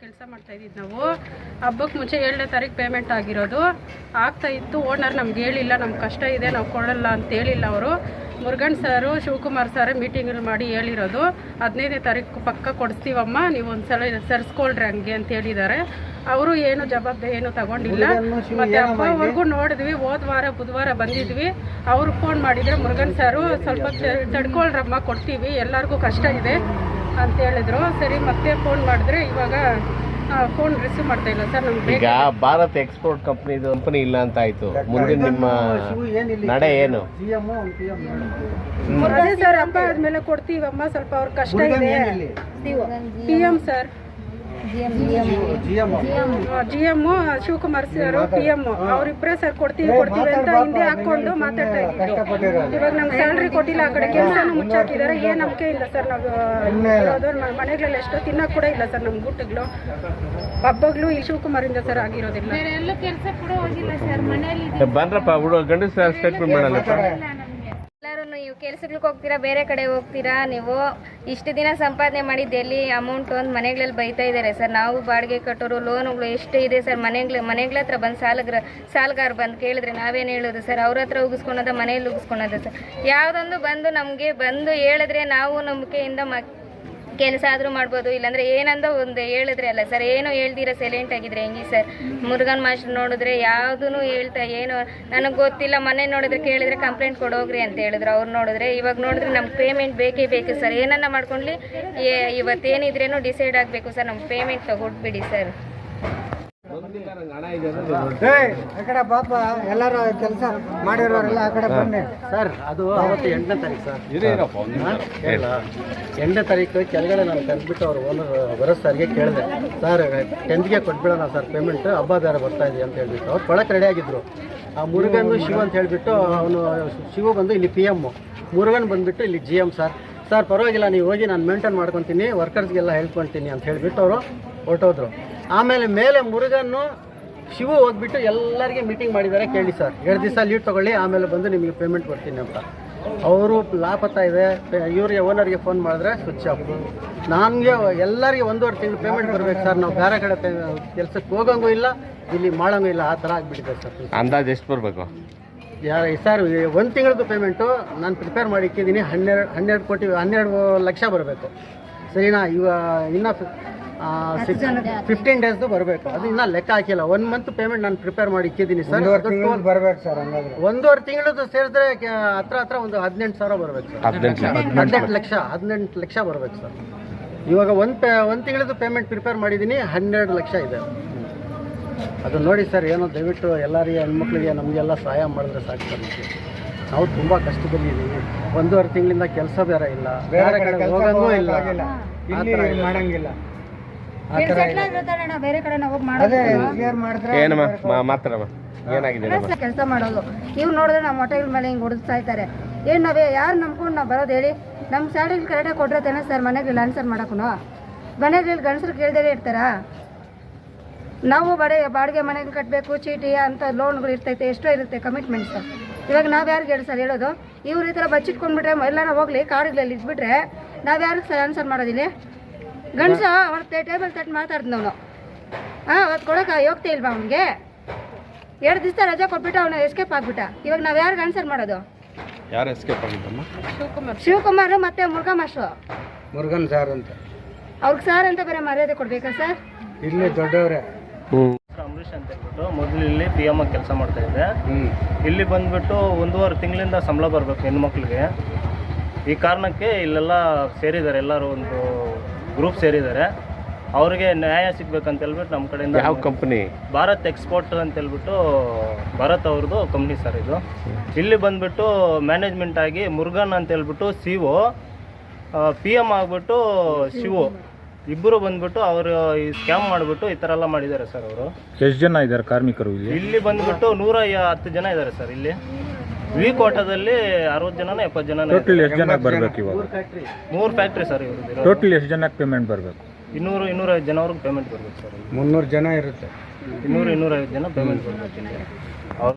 ಕೆಲಸ ಮಾಡ್ತಾ ಇದ್ದೀವಿ ನಾವು. ಹಬ್ಬಕ್ಕೆ ಮುಂಚೆ ಏಳನೇ ತಾರೀಕು ಪೇಮೆಂಟ್ ಆಗಿರೋದು. ಆಗ್ತಾ ಇತ್ತು ಓನರ್ ನಮ್ಗೆ ಹೇಳಿಲ್ಲ ನಮ್ಮ ಕಷ್ಟ ಇದೆ, ನಾವು ಕೊಡಲ್ಲ ಅಂತ ಹೇಳಿಲ್ಲ ಅವರು. ಮುರುಗನ್ ಸಾರು, ಶಿವಕುಮಾರ್ ಸರ್ ಮೀಟಿಂಗ್ ಮಾಡಿ ಹೇಳಿರೋದು. ಹದಿನೈದನೇ ತಾರೀಕು ಪಕ್ಕ ಕೊಡಿಸ್ತೀವಮ್ಮ, ನೀವು ಒಂದು ಸಲ ಹಂಗೆ ಅಂತ ಹೇಳಿದ್ದಾರೆ. ಅವರು ಏನು ಜವಾಬ್ದಾರಿ ಏನು ತಗೊಂಡಿಲ್ಲ. ಮತ್ತೆ ಅಪ್ಪವರೆಗೂ ನೋಡಿದ್ವಿ ಹೋದ ವಾರ ಬುಧವಾರ ಬಂದಿದ್ವಿ. ಅವ್ರು ಫೋನ್ ಮಾಡಿದ್ರೆ ಮುರುಗನ್ ಸಾರು ಸ್ವಲ್ಪ ತಡ್ಕೊಳ್ರಮ್ಮ ಕೊಡ್ತೀವಿ ಎಲ್ಲರಿಗೂ ಕಷ್ಟ ಇದೆ ಅಂತ ಹೇಳಿದ್ರು. ಸರಿ ಮತ್ತೆ ಫೋನ್ ಮಾಡಿದ್ರೆ ಇವಾಗ ಫೋನ್ ರಿಸೀವ್ ಮಾಡ್ತಾ ಇಲ್ಲ ಸರ್ ನಮ್ಗೆ ಈಗ ಭಾರತ್ ಎಕ್ಸ್ಪೋರ್ಟ್ ಕಂಪನಿ ಕಂಪನಿ ಇಲ್ಲ ಅಂತ ಆಯ್ತು. ಮುಂದಿನ ನಿಮ್ಮ ನಡೆ ಏನು? ಸರ್ ಅಪ್ಪ ಆದ್ಮೇಲೆ ಕೊಡ್ತೀವಮ್ಮ ಸ್ವಲ್ಪ ಅವ್ರ ಕಷ್ಟ ಇದೆ. P M sir. G M Shivakumar sir P M ಅವ್ರಿಬ್ರೇ sir ಕೊಡ್ತೀವಿ ಕೊಡ್ತೀವಿ ಅಂತ ಹಿಂದೆ ಹಾಕೊಂಡು ಮಾತಾಡ್ತಾ ಇದ್ದೀವಿ. ಇವಾಗ ನಮ್ಗೆ ಸ್ಯಾಲ್ರಿ ಕೊಟ್ಟಿಲ್ಲ ಆ ಕಡೆ ಕೆಲಸನೂ ಮುಚ್ಚಾಕಿದ್ದಾರೆ. ಏನ್ ನಂಬಿಕೆ ಇಲ್ಲ ಸರ್ ನಾವು ಮನೆಗಳಲ್ಲಿ ಎಷ್ಟೋ ತಿನ್ನಕ್ ಕೂಡ ಇಲ್ಲ ಸರ್ ನಮ್ ಊಟಗಳು ಹಬ್ಬಗಳು ಈ ಶಿವಕುಮಾರಿಂದ ಸರ್ ಆಗಿರೋದಿಲ್ಲ. ಬಂದ್ರಪ್ಪ ಹುಡುಗ ಗಂಡಸ ಸ್ಟೇಟ್ಮೆಂಟ್ ಮಾಡಲ್ಲ ನೀವು ಕೆಲ್ಸಗಳಿಗೆ ಹೋಗ್ತೀರಾ, ಬೇರೆ ಕಡೆ ಹೋಗ್ತೀರಾ ನೀವು? ಇಷ್ಟು ದಿನ ಸಂಪಾದನೆ ಮಾಡಿದ್ದು, ಎಲ್ಲಿ ಅಮೌಂಟ್ ಒಂದು ಮನೆಗಳಲ್ಲಿ ಬೈತಾ ಇದ್ದಾರೆ ಸರ್. ನಾವು ಬಾಡಿಗೆ ಕಟ್ಟೋರು ಲೋನುಗಳು ಎಷ್ಟು ಇದೆ ಸರ್? ಮನೆಗಳ ಮನೆಗಳ ಹತ್ರ ಬಂದು ಸಾಲಗ್ರ, ಸಾಲಗಾರ ಬಂದು ಕೇಳಿದ್ರೆ ನಾವೇನು ಹೇಳೋದು ಸರ್? ಅವ್ರ ಹತ್ರ ಉಗಿಸ್ಕೊಳೋದ ಮನೇಲಿ ಉಗಿಸ್ಕೊಳೋದ ಸರ್. ಯಾವುದೊಂದು ಬಂದು ನಮಗೆ ಬಂದು ಹೇಳಿದ್ರೆ ನಾವು ನಂಬಿಕೆಯಿಂದ ಮ ಕೆಲಸ ಆದರೂ ಮಾಡ್ಬೋದು, ಇಲ್ಲಾಂದರೆ ಏನಂದ ಒಂದು ಹೇಳಿದ್ರೆ ಅಲ್ಲ ಸರ್, ಏನು ಹೇಳ್ದಿರ ಸೈಲೆಂಟ್ ಆಗಿದ್ರೆ ಹೆಂಗಿ ಸರ್? ಮುರುಗನ್ ಮಾಸ್ಟರ್ ನೋಡಿದ್ರೆ ಯಾವುದೂ ಹೇಳ್ತಾ ಏನು, ನನಗೆ ಗೊತ್ತಿಲ್ಲ, ಮನೆ ನೋಡಿದ್ರೆ ಕೇಳಿದ್ರೆ ಕಂಪ್ಲೇಂಟ್ ಕೊಡೋಗ್ರಿ ಅಂತ ಹೇಳಿದ್ರು. ಅವ್ರು ನೋಡಿದ್ರೆ ಇವಾಗ ನೋಡಿದ್ರೆ ನಮ್ಗೆ ಪೇಮೆಂಟ್ ಬೇಕೇ ಬೇಕು ಸರ್. ಏನನ್ನ ಮಾಡ್ಕೊಂಡ್ಲಿ ಇವತ್ತೇನಿದ್ರೇನು ಡಿಸೈಡ್ ಆಗಬೇಕು ಸರ್, ನಮ್ಗೆ ಪೇಮೆಂಟ್ ತಗೊಟ್ಬಿಡಿ ಸರ್. ಕಡೆ ಪಾಪ ಎಲ್ಲರೂ ಕೆಲಸ ಮಾಡಿರೋರೆಲ್ಲ ಆ ಕಡೆ ಬನ್ನಿ. ಸರ್ ಅದು ಅವತ್ತು ಎಂಟನೇ ತಾರೀಕು ಸರ್. ಹೇಳ ಎಂಟನೇ ತಾರೀಕು ಕೆಳಗಡೆ ನಾನು ಕರೆದ್ಬಿಟ್ಟು ಅವ್ರು ಓನರ್ ಬರೋ ಸರ್ಗೆ ಕೇಳಿದೆ. ಸರ್ ಟೆಂತ್ಗೆ ಕೊಟ್ಬಿಡೋಣ ಸರ್ ಪೇಮೆಂಟ್ ಹಬ್ಬ ಬೇರೆ ಬರ್ತಾ ಇದೆ ಅಂತ ಹೇಳ್ಬಿಟ್ಟು. ಅವ್ರು ಕೊಡಕ್ಕೆ ರೆಡಿ ಆಗಿದ್ರು. ಆ ಮುರುಗನ್ ಶಿವ ಅಂತ ಹೇಳ್ಬಿಟ್ಟು ಅವನು ಶಿವ ಬಂದು ಇಲ್ಲಿ ಪಿ ಎಮ್ಮು ಮುರುಗನ್ ಬಂದ್ಬಿಟ್ಟು ಇಲ್ಲಿ ಜಿ ಎಂ ಸರ್. ಸರ್ ಪರವಾಗಿಲ್ಲ ನೀವು ಹೋಗಿ ನಾನು ಮೇಂಟೈನ್ ಮಾಡ್ಕೊತೀನಿ ವರ್ಕರ್ಸ್ಗೆಲ್ಲ ಹೇಳ್ಕೊಳ್ತೀನಿ ಅಂತ ಹೇಳ್ಬಿಟ್ಟು ಅವರು ಹೊರಟೋದ್ರು. ಆಮೇಲೆ ಮೇಲೆ ಮುರುಗನ್ನು ಶಿವು ಹೋಗ್ಬಿಟ್ಟು ಎಲ್ಲರಿಗೆ ಮೀಟಿಂಗ್ ಮಾಡಿದ್ದಾರೆ ಕೇಳಿ ಸರ್ ಎರಡು ದಿವಸ ಲೀವ್ ತೊಗೊಳ್ಳಿ ಆಮೇಲೆ ಬಂದು ನಿಮಗೆ ಪೇಮೆಂಟ್ ಕೊಡ್ತೀನಿ ಅಂತ. ಅವರು ಲಾಪತ್ತ ಇದೆ. ಇವ್ರಿಗೆ ಓನರ್ಗೆ ಫೋನ್ ಮಾಡಿದ್ರೆ ಸ್ವಿಚ್ ಆಫ್ ನನಗೆ ಎಲ್ಲರಿಗೆ ಒಂದೂವರೆ ತಿಂಗಳು ಪೇಮೆಂಟ್ ಬರಬೇಕು ಸರ್ ನಾವು ಬೇರೆ ಕಡೆ ಕೆಲಸಕ್ಕೆ ಹೋಗೋಂಗೂ ಇಲ್ಲ ಇಲ್ಲಿ ಮಾಡೋಂಗೂ ಇಲ್ಲ. ಆ ಥರ ಆಗಿಬಿಟ್ಟಿದೆ ಸರ್ ಅಂದಾಜು ಎಷ್ಟು ಬರಬೇಕು? ಯಾರು ಸರ್ ಒಂದು ತಿಂಗಳದ್ದು ಪೇಮೆಂಟು ನಾನು ಪ್ರಿಪೇರ್ ಮಾಡಿ ಇಕ್ಕಿದ್ದೀನಿ ಹನ್ನೆರಡು ಹನ್ನೆರಡು ಕೋಟಿ ಹನ್ನೆರಡು ಲಕ್ಷ ಬರಬೇಕು. ಸರಿನಾ? ಇವ ಇನ್ನು ಫಿಫ್ಟೀನ್ ಡೇಸ್ದು ಬರಬೇಕು. ಅದು ಇನ್ನ ಲೆಕ್ಕ ಹಾಕಿಲ್ಲ. ಒನ್ ಮಂತ್ ಪೇಮೆಂಟ್ ನಾನು ಪ್ರಿಪೇರ್ ಮಾಡಿ ಇಕ್ಕಿದ್ದೀನಿ ಸರ್ ಬರ್ಬೇಕು ಸರ್ ಹಂಗಾದ್ರೆ. ಒಂದೂವರೆ ತಿಂಗಳದ್ದು ಸೇರಿದ್ರೆ ಹತ್ರ ಹತ್ರ ಒಂದು ಹದಿನೆಂಟು ಸಾವಿರ ಬರಬೇಕು ಸರ್ ಹದಿನೆಂಟು ಲಕ್ಷ. ಹದಿನೆಂಟು ಲಕ್ಷ ಬರಬೇಕು ಸರ್ ಇವಾಗ ಒಂದು ಪೇ ಒಂದು ತಿಂಗಳದ್ದು ಪೇಮೆಂಟ್ ಪ್ರಿಪೇರ್ ಮಾಡಿದ್ದೀನಿ ಹನ್ನೆರಡು ಲಕ್ಷ ಇದೆ. ಅದು ನೋಡಿ ಸರ್ ಏನೋ ದಯವಿಟ್ಟು ಎಲ್ಲರಿಗೆ ಹೆಣ್ಮಕ್ಳಿಗೆ ನಮಗೆಲ್ಲ ಸಹಾಯ ಮಾಡಿದ್ರೆ ಸಾಕು ಸರ್. ನಾವು ತುಂಬ ಕಷ್ಟದಲ್ಲಿದ್ದೀವಿ ಒಂದೂವರೆ ತಿಂಗಳಿಂದ ಕೆಲಸ ಬೇರೆ ಇಲ್ಲ. ಬೇರೆ ಕಡೆ ಹೋಗಂಗೂ ಇಲ್ಲ. ಆ ಥರ ಇಲ್ಲಿ ಮಾಡಂಗಿಲ್ಲ. ಬೇರೆ ಕಡೆ ನಾವು ಹೋಗಿ ಏನಮ್ಮ? ಮಾತ್ರಮ್ಮ ಏನಾಗಿದೆ ಕೆಲಸ ಮಾಡೋದು. ಇವ್ ನೋಡಿದ್ರೆ ನಮ್ಮ ಹೊಟ್ಟೆಗಳ ಮೇಲೆ ಹಿಂಗೆ ಹೊಡಿಸ್ತಾ ಇದ್ದಾರೆ. ಏನ್ ನಾವೇ ಯಾರು ನಂಬ್ಕೊಂಡು ನಾವು ಬರೋದು ಹೇಳಿ? ನಮ್ಮ ಸ್ಯಾಲ್ರಿ ಕರೆಕ್ಟಾಗಿ ಕೊಟ್ಟರೆ ತಾನೆ ಸರ್ ಮನೆಗೆ ಆನ್ಸರ್ ಮಾಡೋಕ್ಕೂ ಮನೆಗಳಲ್ಲಿ ಗಂಡಸರು ಕೇಳ್ದೇ ಇರ್ತಾರಾ? ನಾವು ಬಡೆ ಬಾಡಿಗೆ ಮನೆಗೆ ಕಟ್ಟಬೇಕು ಚೀಟಿ ಅಂತ ಲೋನ್ಗಳು ಇರ್ತೈತೆ ಎಷ್ಟೋ ಇರುತ್ತೆ ಕಮಿಟ್ಮೆಂಟ್ಸ್ ಇವಾಗ ನಾವು ಯಾರಿಗೆ ಹೇಳಿ ಸರ್ ಹೇಳೋದು? ಇವ್ರ ಈ ಥರ ಬಚ್ಚಿಟ್ಕೊಂಡ್ಬಿಟ್ರೆ ಎಲ್ಲಾನು ಹೋಗ್ಲಿ ಕಾಡುಗಳಲ್ಲಿ ಇದ್ಬಿಟ್ರೆ ನಾವು ಯಾರಿಗೆ ಸರ್ ಆನ್ಸರ್ ಮಾಡೋದಿಲ್ಲ? ಗಂಡಸ ಅವತ್ತು ಟೇಬಲ್ ತಟ್ಟು ಮಾತಾಡ್ದು ಅವನು ಹಾಂ ಅವತ್ತು ಕೊಡೋಕೆ ಯೋಗ್ತಿ ಇಲ್ವಾ ಅವನಿಗೆ? ಎರಡು ದಿವಸ ರಜೆ ಕೊಟ್ಬಿಟ್ಟು ಅವನು ಎಸ್ಕೇಪ್ ಆಗ್ಬಿಟ್ಟ. ಇವಾಗ ನಾವು ಯಾರಿಗೆ ಆನ್ಸರ್ ಮಾಡೋದು? ಯಾರು ಎಸ್ಕೇಪ್ ಆಗಿದ್ದಮ್ಮ? ಶಿವಕುಮಾರ್. ಶಿವಕುಮಾರ್ ಮತ್ತೆ ಮುರುಘಾ ಮಾಸ್ಟ್ರು ಮುರುಘನ್ ಸಾರ್ ಅಂತ. ಅವ್ರಿಗೆ ಸರ್ ಅಂತ ಬೇರೆ ಮರ್ಯಾದೆ ಕೊಡ್ಬೇಕಾ ಸರ್ ಇಲ್ಲಿ ದೊಡ್ಡವರೇ. ಅಂಬರೀಷ್ ಅಂತ ಹೇಳ್ಬಿಟ್ಟು ಮೊದಲು ಇಲ್ಲಿ ಪಿ ಎಂ ಕೆಲಸ ಮಾಡ್ತಾ ಇದ್ದೆ. ಇಲ್ಲಿ ಬಂದ್ಬಿಟ್ಟು ಒಂದೂವರೆ ತಿಂಗಳಿಂದ ಸಂಬಳ ಬರಬೇಕು ಹೆಣ್ಮಕ್ಳಿಗೆ ಈ ಕಾರಣಕ್ಕೆ ಇಲ್ಲೆಲ್ಲ ಸೇರಿದ್ದಾರೆ ಎಲ್ಲರೂ ಒಂದು ಗ್ರೂಪ್ ಸೇರಿದ್ದಾರೆ. ಅವ್ರಿಗೆ ನ್ಯಾಯ ಸಿಗ್ಬೇಕಂತ ಹೇಳ್ಬಿಟ್ಟು ನಮ್ಮ ಕಡೆಯಿಂದ ಯಾವ ಕಂಪನಿ ಭಾರತ್ ಎಕ್ಸ್ಪೋರ್ಟ್ ಅಂತ ಹೇಳ್ಬಿಟ್ಟು ಭಾರತ್ ಅವ್ರದ್ದು ಕಂಪ್ನಿ ಸರ್ ಇದು. ಇಲ್ಲಿ ಬಂದ್ಬಿಟ್ಟು ಮ್ಯಾನೇಜ್ಮೆಂಟ್ ಆಗಿ ಮುರುಗನ್ ಅಂತ ಹೇಳ್ಬಿಟ್ಟು ಸಿ ಒ ಪಿ ಎಂ ಆಗ್ಬಿಟ್ಟು ಒ ಇಬ್ಬರು ಬಂದ್ಬಿಟ್ಟು ಅವರು ಈ ಸ್ಕ್ಯಾಮ್ ಮಾಡಿಬಿಟ್ಟು ಈ ಥರ ಎಲ್ಲ ಮಾಡಿದ್ದಾರೆ ಸರ್ ಅವರು. ಎಷ್ಟು ಜನ ಇದ್ದಾರೆ ಕಾರ್ಮಿಕರು ಇಲ್ಲಿ? ಇಲ್ಲಿ ಬಂದ್ಬಿಟ್ಟು ನೂರ ಹತ್ತು ಜನ ಇದ್ದಾರೆ ಸರ್ ಇಲ್ಲಿ. ವಿ ಕೋಟದಲ್ಲಿ ಅರವತ್ತು ಜನನ ಎಪ್ಪತ್ತು ಜನ ಟೋಟಲ್ ಎಷ್ಟು ಜನಕ್ಕೆ ಬರಬೇಕು ಇವಾಗ? ಮೂರು ಫ್ಯಾಕ್ಟ್ರಿ ಸರ್ ಇವ್ರದ್ದು ಟೋಟಲ್ ಎಷ್ಟು ಜನಕ್ಕೆ ಪೇಮೆಂಟ್ ಬರಬೇಕು? ಇನ್ನೂರು ಇನ್ನೂರೈದು ಜನವ್ರಿಗೆ ಪೇಮೆಂಟ್ ಬರ್ಬೇಕು ಸರ್ ಮುನ್ನೂರು ಜನ ಇರುತ್ತೆ. ಇನ್ನೂರು ಇನ್ನೂರೈವತ್ತು ಜನ ಪೇಮೆಂಟ್ ಬರ್ಬೇಕು. ಇಲ್ಲಿ ಅವ್ರು